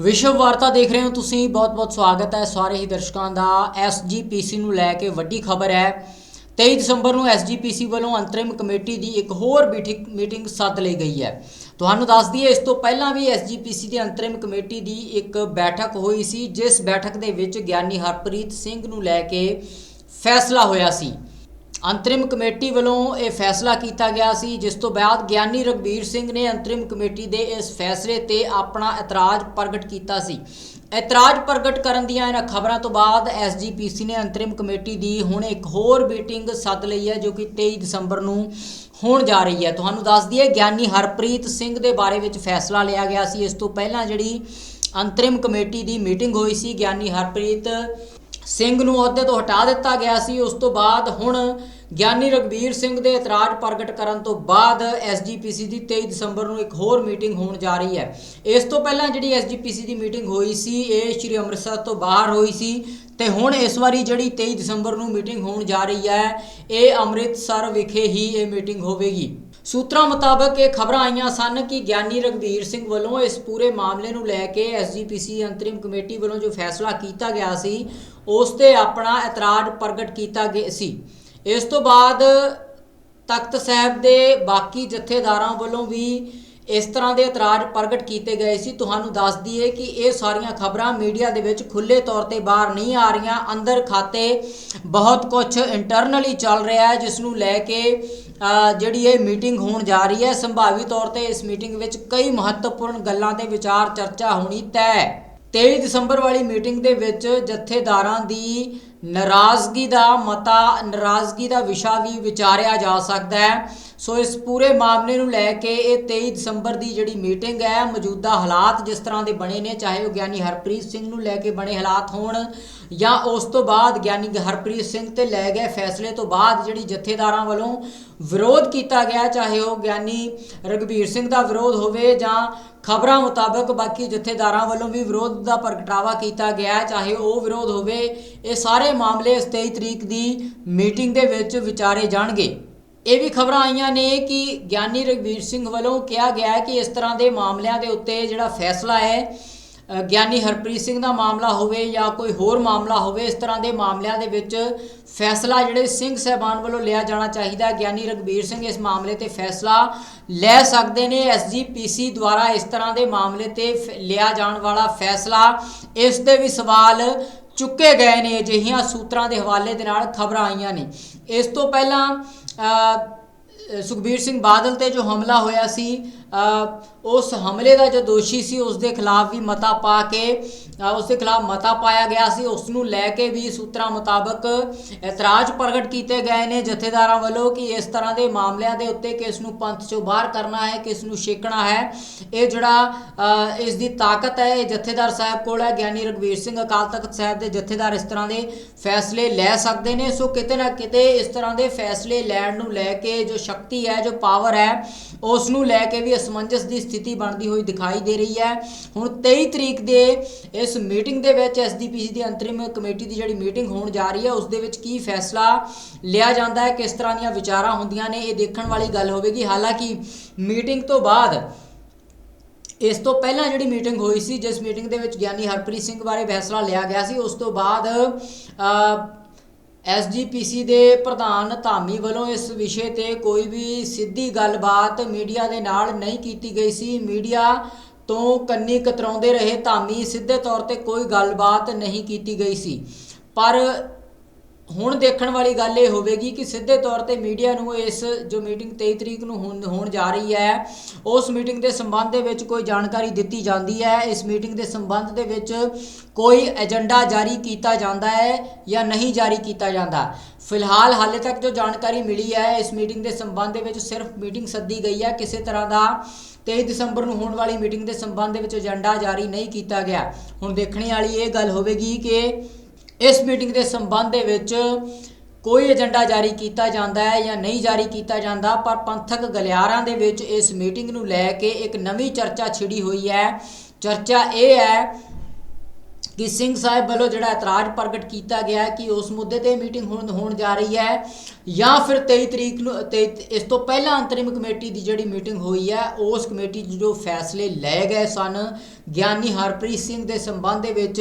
ਵਿਸ਼ਵ ਵਾਰਤਾ ਦੇਖ ਰਹੇ ਹੋ ਤੁਸੀਂ। ਬਹੁਤ-ਬਹੁਤ ਸਵਾਗਤ ਹੈ ਸਾਰੇ ਹੀ ਦਰਸ਼ਕਾਂ ਦਾ। ਐਸਜੀਪੀਸੀ ਨੂੰ ਲੈ ਕੇ ਵੱਡੀ ਖਬਰ ਹੈ। 23 ਦਸੰਬਰ ਨੂੰ ਐਸਜੀਪੀਸੀ ਵੱਲੋਂ ਅੰਤਰਿਮ ਕਮੇਟੀ ਦੀ ਇੱਕ ਹੋਰ ਮੀਟਿੰਗ ਮੀਟਿੰਗ ਸੱਦ ਲਈ ਗਈ ਹੈ। ਤੁਹਾਨੂੰ ਦੱਸ ਦਈਏ, ਇਸ ਤੋਂ ਪਹਿਲਾਂ ਵੀ ਐਸਜੀਪੀਸੀ ਦੀ ਅੰਤਰਿਮ ਕਮੇਟੀ ਦੀ ਇੱਕ ਬੈਠਕ ਹੋਈ ਸੀ, ਜਿਸ ਬੈਠਕ ਦੇ ਵਿੱਚ ਗਿਆਨੀ ਹਰਪ੍ਰੀਤ ਸਿੰਘ ਨੂੰ ਲੈ ਕੇ ਫੈਸਲਾ ਹੋਇਆ ਸੀ। ਅੰਤਰਿਮ ਕਮੇਟੀ ਵੱਲੋਂ ਇਹ ਫੈਸਲਾ ਕੀਤਾ ਗਿਆ ਸੀ, ਜਿਸ ਤੋਂ ਬਾਅਦ ਗਿਆਨੀ ਰਗਵੀਰ ਸਿੰਘ ਨੇ ਅੰਤਰਿਮ ਕਮੇਟੀ ਦੇ ਇਸ ਫੈਸਲੇ ਤੇ ਆਪਣਾ ਇਤਰਾਜ਼ ਪ੍ਰਗਟ ਕੀਤਾ ਸੀ। ਇਤਰਾਜ਼ ਪ੍ਰਗਟ ਕਰਨ ਦੀਆਂ ਇਹਨਾਂ ਖਬਰਾਂ ਤੋਂ ਬਾਅਦ ਐਸਜੀਪੀਸੀ ਨੇ ਅੰਤਰਿਮ ਕਮੇਟੀ ਦੀ ਹੁਣ ਇੱਕ ਹੋਰ ਮੀਟਿੰਗ ਸੱਦ ਲਈ ਹੈ, ਜੋ ਕਿ 23 ਦਸੰਬਰ ਨੂੰ ਹੋਣ ਜਾ ਰਹੀ ਹੈ। ਤੁਹਾਨੂੰ ਦੱਸ ਦਈਏ, ਗਿਆਨੀ ਹਰਪ੍ਰੀਤ ਸਿੰਘ ਦੇ ਬਾਰੇ ਵਿੱਚ ਫੈਸਲਾ ਲਿਆ ਗਿਆ ਸੀ। ਇਸ ਤੋਂ ਪਹਿਲਾਂ ਜਿਹੜੀ ਅੰਤਰਿਮ ਕਮੇਟੀ ਦੀ ਮੀਟਿੰਗ ਹੋਈ ਸੀ, ਗਿਆਨੀ ਹਰਪ੍ਰੀਤ ਸਿੰਘ ਨੂੰ ਅਹੁਦੇ ਤੋਂ ਹਟਾ ਦਿੱਤਾ ਗਿਆ ਸੀ। ਉਸ ਤੋਂ ਬਾਅਦ ਹੁਣ ਗਿਆਨੀ ਰਗਵੀਰ ਸਿੰਘ ਦੇ ਇਤਰਾਜ਼ ਪ੍ਰਗਟ ਕਰਨ ਤੋਂ ਬਾਅਦ ਐਸਜੀਪੀਸੀ ਦੀ 23 ਦਸੰਬਰ ਨੂੰ ਇੱਕ ਹੋਰ ਮੀਟਿੰਗ ਹੋਣ ਜਾ ਰਹੀ ਹੈ। ਇਸ ਤੋਂ ਪਹਿਲਾਂ ਜਿਹੜੀ ਐਸਜੀਪੀਸੀ ਦੀ ਮੀਟਿੰਗ ਹੋਈ ਸੀ, ਇਹ ਸ਼੍ਰੀ ਅੰਮ੍ਰਿਤਸਰ ਤੋਂ ਬਾਹਰ ਹੋਈ ਸੀ ਤੇ ਹੁਣ ਇਸ ਵਾਰੀ ਜਿਹੜੀ 23 ਦਸੰਬਰ ਨੂੰ ਮੀਟਿੰਗ ਹੋਣ ਜਾ ਰਹੀ ਹੈ, ਇਹ ਅੰਮ੍ਰਿਤਸਰ ਵਿਖੇ ਹੀ ਇਹ ਮੀਟਿੰਗ ਹੋਵੇਗੀ। ਸੂਤਰਾਂ ਮੁਤਾਬਕ ਇਹ ਖਬਰਾਂ ਆਈਆਂ ਸਨ ਕਿ ਗਿਆਨੀ ਰਗਵੀਰ ਸਿੰਘ ਵੱਲੋਂ ਇਸ ਪੂਰੇ ਮਾਮਲੇ ਨੂੰ ਲੈ ਕੇ ਐਸਜੀਪੀਸੀ ਅੰਤਰਿਮ ਕਮੇਟੀ ਵੱਲੋਂ ਜੋ ਫੈਸਲਾ ਕੀਤਾ ਗਿਆ ਸੀ ਉਸ ਤੇ ਆਪਣਾ ਇਤਰਾਜ਼ ਪ੍ਰਗਟ ਕੀਤਾ ਗਿਆ ਸੀ। ਇਸ ਤੋਂ ਬਾਅਦ ਤਖਤ ਸਾਹਿਬ ਦੇ ਬਾਕੀ ਜਥੇਦਾਰਾਂ ਵੱਲੋਂ ਵੀ ਇਸ ਤਰ੍ਹਾਂ ਦੇ ਇਤਰਾਜ਼ ਪ੍ਰਗਟ ਕੀਤੇ ਗਏ ਸੀ। ਤੁਹਾਨੂੰ ਦੱਸ ਦਈਏ ਕਿ ਇਹ ਸਾਰੀਆਂ ਖਬਰਾਂ ਮੀਡੀਆ ਦੇ ਵਿੱਚ ਖੁੱਲੇ ਤੌਰ ਤੇ ਬਾਹਰ ਨਹੀਂ ਆ ਰਹੀਆਂ। ਅੰਦਰ ਖਾਤੇ ਬਹੁਤ ਕੁਝ ਇੰਟਰਨਲੀ ਚੱਲ ਰਿਹਾ ਹੈ, ਜਿਸ ਨੂੰ ਲੈ ਕੇ ਜਿਹੜੀ ਇਹ ਮੀਟਿੰਗ ਹੋਣ ਜਾ ਰਹੀ ਹੈ, ਸੰਭਾਵੀ ਤੌਰ ਤੇ ਇਸ ਮੀਟਿੰਗ ਵਿੱਚ ਕਈ ਮਹੱਤਵਪੂਰਨ ਗੱਲਾਂ ਤੇ ਵਿਚਾਰ ਚਰਚਾ ਹੋਣੀ ਤੈਅ 23 ਦਸੰਬਰ ਵਾਲੀ ਮੀਟਿੰਗ ਦੇ ਵਿੱਚ ਜਥੇਦਾਰਾਂ ਦੀ ਨਾਰਾਜ਼ਗੀ ਦਾ ਮਤਾ, ਨਾਰਾਜ਼ਗੀ ਦਾ ਵਿਸ਼ਾ ਵੀ ਵਿਚਾਰਿਆ ਜਾ ਸਕਦਾ ਹੈ। ਸੋ ਇਸ ਪੂਰੇ ਮਾਮਲੇ ਨੂੰ ਲੈ ਕੇ ਇਹ 23 ਦਸੰਬਰ ਦੀ ਜਿਹੜੀ ਮੀਟਿੰਗ ਹੈ, ਮੌਜੂਦਾ ਹਾਲਾਤ ਜਿਸ ਤਰ੍ਹਾਂ ਦੇ ਬਣੇ ਨੇ, ਚਾਹੇ ਉਹ ਗਿਆਨੀ ਹਰਪ੍ਰੀਤ ਸਿੰਘ ਨੂੰ ਲੈ ਕੇ ਬਣੇ ਹਾਲਾਤ ਹੋਣ ਜਾਂ ਉਸ ਤੋਂ ਬਾਅਦ ਗਿਆਨੀ ਹਰਪ੍ਰੀਤ ਸਿੰਘ ਤੇ ਲੈ ਗਏ ਫੈਸਲੇ ਤੋਂ ਬਾਅਦ ਜਿਹੜੀ ਜਥੇਦਾਰਾਂ ਵੱਲੋਂ ਵਿਰੋਧ ਕੀਤਾ ਗਿਆ, ਚਾਹੇ ਉਹ ਗਿਆਨੀ ਰਗਵੀਰ ਸਿੰਘ ਦਾ ਵਿਰੋਧ ਹੋਵੇ ਜਾਂ ਖਬਰਾਂ ਮੁਤਾਬਕ ਬਾਕੀ ਜਥੇਦਾਰਾਂ ਵੱਲੋਂ ਵੀ ਵਿਰੋਧ ਦਾ ਪ੍ਰਗਟਾਵਾ ਕੀਤਾ ਗਿਆ, ਚਾਹੇ ਉਹ ਵਿਰੋਧ ਹੋਵੇ, ਇਹ ਸਾਰੇ ਮਾਮਲੇ ਇਸ 23 ਤਰੀਕ ਦੀ ਮੀਟਿੰਗ ਦੇ ਵਿੱਚ ਵਿਚਾਰੇ ਜਾਣਗੇ। ਇਹ ਵੀ ਖਬਰਾਂ ਆਈਆਂ ਨੇ ਕਿ ਗਿਆਨੀ ਰਗਵੀਰ ਸਿੰਘ ਵੱਲੋਂ ਕਿਹਾ ਗਿਆ ਕਿ ਇਸ ਤਰ੍ਹਾਂ ਦੇ ਮਾਮਲਿਆਂ ਦੇ ਉੱਤੇ ਜਿਹੜਾ ਫੈਸਲਾ ਹੈ ਗਿਆਨੀ ਹਰਪ੍ਰੀਤ ਸਿੰਘ ਦਾ ਮਾਮਲਾ ਹੋਵੇ ਜਾਂ ਕੋਈ ਹੋਰ ਮਾਮਲਾ ਹੋਵੇ, ਇਸ ਤਰ੍ਹਾਂ ਦੇ ਮਾਮਲਿਆਂ ਦੇ ਵਿੱਚ ਫੈਸਲਾ ਜਿਹੜੇ ਸਿੰਘ ਸਹਿਬਾਨ ਵੱਲੋਂ ਲਿਆ ਜਾਣਾ ਚਾਹੀਦਾ ਹੈ। ਗਿਆਨੀ ਰਗਵੀਰ ਸਿੰਘ ਇਸ ਮਾਮਲੇ ਤੇ ਫੈਸਲਾ ਲੈ ਸਕਦੇ ਨੇ। ਐਸਜੀਪੀਸੀ ਦੁਆਰਾ ਇਸ ਤਰ੍ਹਾਂ ਦੇ ਮਾਮਲੇ ਤੇ ਫ- ਲਿਆ ਜਾਣ ਵਾਲਾ ਫੈਸਲਾ, ਇਸ ਦੇ ਵੀ ਸਵਾਲ ਚੁੱਕੇ ਗਏ ਨੇ। ਅਜਿਹੀਆਂ ਸੂਤਰਾਂ ਦੇ ਹਵਾਲੇ ਦੇ ਨਾਲ ਖਬਰਾਂ ਆਈਆਂ ਨੇ। ਇਸ ਤੋਂ ਪਹਿਲਾਂ ਸੁਖਬੀਰ ਸਿੰਘ ਬਾਦਲ ਤੇ ਜੋ ਹਮਲਾ ਹੋਇਆ ਸੀ ਉਸ ਹਮਲੇ ਦਾ ਜੋ ਦੋਸ਼ੀ ਸੀ ਉਸ ਦੇ ਖਿਲਾਫ ਵੀ ਮਤਾ ਪਾ ਕੇ ਉਸ ਦੇ ਖਿਲਾਫ ਮਤਾ ਪਾਇਆ ਗਿਆ ਸੀ। ਉਸ ਨੂੰ ਲੈ ਕੇ ਵੀ ਸੂਤਰਾਂ ਮੁਤਾਬਕ ਇਤਰਾਜ਼ ਪ੍ਰਗਟ ਕੀਤੇ ਗਏ ਨੇ ਜਥੇਦਾਰਾਂ ਵੱਲੋਂ ਕਿ ਇਸ ਤਰ੍ਹਾਂ ਦੇ ਮਾਮਲਿਆਂ ਦੇ ਉੱਤੇ ਕਿਸ ਨੂੰ ਪੰਥ ਚੋਂ ਬਾਹਰ ਕਰਨਾ ਹੈ, ਕਿਸ ਨੂੰ ਛੇਕਣਾ ਹੈ, ਇਹ ਜਿਹੜਾ ਇਸ ਦੀ ਤਾਕਤ ਹੈ, ਇਹ ਜਥੇਦਾਰ ਸਾਹਿਬ ਕੋਲ ਹੈ। ਗਿਆਨੀ ਰਗਵੀਰ ਸਿੰਘ ਅਕਾਲ ਤਖਤ ਸਾਹਿਬ ਦੇ ਜਥੇਦਾਰ ਇਸ ਤਰ੍ਹਾਂ ਦੇ ਫੈਸਲੇ ਲੈ ਸਕਦੇ ਨੇ। ਸੋ ਕਿਤੇ ਨਾ ਕਿਤੇ ਇਸ ਤਰ੍ਹਾਂ ਦੇ ਫੈਸਲੇ ਲੈਣ ਨੂੰ ਲੈ ਕੇ ਜੋ ਸ਼ਕਤੀ ਹੈ, ਜੋ ਪਾਵਰ ਹੈ, ਉਸ ਨੂੰ ਲੈ ਕੇ ਵੀ ਅਸਮੰਜਸ ਦੀ ਸਥਿਤੀ ਬਣਦੀ ਹੋਈ ਦਿਖਾਈ ਦੇ ਰਹੀ ਹੈ। ਹੁਣ 23 ਤਰੀਕ ਦੇ ਇਸ ਮੀਟਿੰਗ ਦੇ ਵਿੱਚ ਐਸਡੀਪੀਸੀ ਦੀ ਅੰਤਰਿਮ ਕਮੇਟੀ ਦੀ ਜਿਹੜੀ ਮੀਟਿੰਗ ਹੋਣ ਜਾ ਰਹੀ ਹੈ, ਉਸ ਦੇ ਵਿੱਚ ਕੀ ਫੈਸਲਾ ਲਿਆ ਜਾਂਦਾ ਹੈ, ਕਿਸ ਤਰ੍ਹਾਂ ਦੀਆਂ ਵਿਚਾਰਾਂ ਹੁੰਦੀਆਂ ਨੇ, ਇਹ ਦੇਖਣ ਵਾਲੀ ਗੱਲ ਹੋਵੇਗੀ। ਹਾਲਾਂਕਿ ਮੀਟਿੰਗ ਤੋਂ ਬਾਅਦ ਇਸ ਤੋਂ ਪਹਿਲਾਂ ਜਿਹੜੀ ਮੀਟਿੰਗ ਹੋਈ ਸੀ, ਜਿਸ ਮੀਟਿੰਗ ਦੇ ਵਿੱਚ ਗਿਆਨੀ ਹਰਪ੍ਰੀਤ ਸਿੰਘ ਬਾਰੇ ਫੈਸਲਾ ਲਿਆ ਗਿਆ ਸੀ, ਉਸ ਤੋਂ ਬਾਅਦ ਐਸਜੀਪੀਸੀ ਦੇ ਪ੍ਰਧਾਨ ਧਾਮੀ ਵੱਲੋਂ ਇਸ ਵਿਸ਼ੇ ਤੇ ਕੋਈ ਵੀ ਸਿੱਧੀ ਗੱਲਬਾਤ ਮੀਡੀਆ ਦੇ ਨਾਲ ਨਹੀਂ ਕੀਤੀ ਗਈ ਸੀ। ਮੀਡੀਆ ਤੋਂ ਕੰਨੀ ਕਤਰਾਉਂਦੇ ਰਹੇ ਧਾਮੀ ਸਿੱਧੇ ਤੌਰ ਤੇ ਕੋਈ ਗੱਲਬਾਤ ਨਹੀਂ ਕੀਤੀ ਗਈ ਸੀ। ਪਰ ਹੁਣ ਦੇਖਣ ਵਾਲੀ ਗੱਲ ਇਹ ਹੋਵੇਗੀ ਕਿ ਸਿੱਧੇ ਤੌਰ ਤੇ ਮੀਡੀਆ ਨੂੰ ਇਸ ਜੋ ਮੀਟਿੰਗ 23 ਤਰੀਕ ਨੂੰ ਹੋਣ ਹੋਣ ਜਾ ਰਹੀ ਹੈ, ਉਸ ਮੀਟਿੰਗ ਦੇ ਸੰਬੰਧ ਦੇ ਵਿੱਚ ਕੋਈ ਜਾਣਕਾਰੀ ਦਿੱਤੀ ਜਾਂਦੀ ਹੈ। ਇਸ ਮੀਟਿੰਗ ਦੇ ਸੰਬੰਧ ਦੇ ਵਿੱਚ ਕੋਈ ਏਜੰਡਾ ਜਾਰੀ ਕੀਤਾ ਜਾਂਦਾ ਹੈ ਜਾਂ ਨਹੀਂ ਜਾਰੀ ਕੀਤਾ ਜਾਂਦਾ। ਫਿਲਹਾਲ ਹਾਲੇ ਤੱਕ ਜੋ ਜਾਣਕਾਰੀ ਮਿਲੀ ਹੈ, ਇਸ ਮੀਟਿੰਗ ਦੇ ਸੰਬੰਧ ਦੇ ਵਿੱਚ ਸਿਰਫ ਮੀਟਿੰਗ ਸੱਦੀ ਗਈ ਹੈ। ਕਿਸੇ ਤਰ੍ਹਾਂ ਦਾ 23 ਦਸੰਬਰ ਨੂੰ ਹੋਣ ਵਾਲੀ ਮੀਟਿੰਗ ਦੇ ਸੰਬੰਧ ਦੇ ਵਿੱਚ ਏਜੰਡਾ ਜਾਰੀ ਨਹੀਂ ਕੀਤਾ ਗਿਆ। ਹੁਣ ਦੇਖਣੀ ਵਾਲੀ ਇਹ ਗੱਲ ਹੋਵੇਗੀ ਕਿ ਇਸ ਮੀਟਿੰਗ ਦੇ ਸੰਬੰਧ ਦੇ ਵਿੱਚ ਕੋਈ ਏਜੰਡਾ ਜਾਰੀ ਕੀਤਾ ਜਾਂਦਾ ਹੈ ਜਾਂ ਨਹੀਂ ਜਾਰੀ ਕੀਤਾ ਜਾਂਦਾ, ਪਰ ਪੰਥਕ ਗਲਿਆਰਾਂ ਦੇ ਵਿੱਚ ਇਸ ਮੀਟਿੰਗ ਨੂੰ ਲੈ ਕੇ ਇੱਕ ਨਵੀਂ ਚਰਚਾ ਛਿੜੀ ਹੋਈ ਹੈ। ਚਰਚਾ ਇਹ ਹੈ ਕਿ ਸਿੰਘ ਸਾਹਿਬ ਵੱਲੋਂ ਜਿਹੜਾ ਇਤਰਾਜ਼ ਪ੍ਰਗਟ ਕੀਤਾ ਗਿਆ ਕਿ ਉਸ ਮੁੱਦੇ ਤੇ ਮੀਟਿੰਗ ਹੋਣ ਹੋਣ ਜਾ ਰਹੀ ਹੈ ਜਾਂ ਫਿਰ 23 ਤਰੀਕ ਨੂੰ ਤੇ ਇਸ ਤੋਂ ਪਹਿਲਾਂ ਅੰਤਰਿਮ ਕਮੇਟੀ ਦੀ ਜਿਹੜੀ ਮੀਟਿੰਗ ਹੋਈ ਹੈ, ਉਸ ਕਮੇਟੀ 'ਚ ਜੋ ਫੈਸਲੇ ਲਏ ਗਏ ਸਨ, ਗਿਆਨੀ ਹਰਪ੍ਰੀਤ ਸਿੰਘ ਦੇ ਸੰਬੰਧ ਦੇ ਵਿੱਚ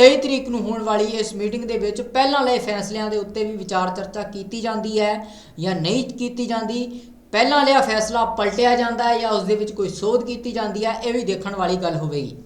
23 ਤਰੀਕ ਨੂੰ ਹੋਣ ਵਾਲੀ ਇਸ ਮੀਟਿੰਗ ਦੇ ਵਿੱਚ ਪਹਿਲਾਂ ਲਏ ਫੈਸਲਿਆਂ ਦੇ ਉੱਤੇ ਵੀ ਵਿਚਾਰ ਚਰਚਾ ਕੀਤੀ ਜਾਂਦੀ ਹੈ ਜਾਂ ਨਹੀਂ ਕੀਤੀ ਜਾਂਦੀ। ਪਹਿਲਾਂ ਲਿਆ ਫੈਸਲਾ ਪਲਟਿਆ ਜਾਂਦਾ ਹੈ ਜਾਂ ਉਸ ਦੇ ਵਿੱਚ ਕੋਈ ਸੋਧ ਕੀਤੀ ਜਾਂਦੀ ਹੈ, ਇਹ ਵੀ ਦੇਖਣ ਵਾਲੀ ਗੱਲ ਹੋਵੇਗੀ।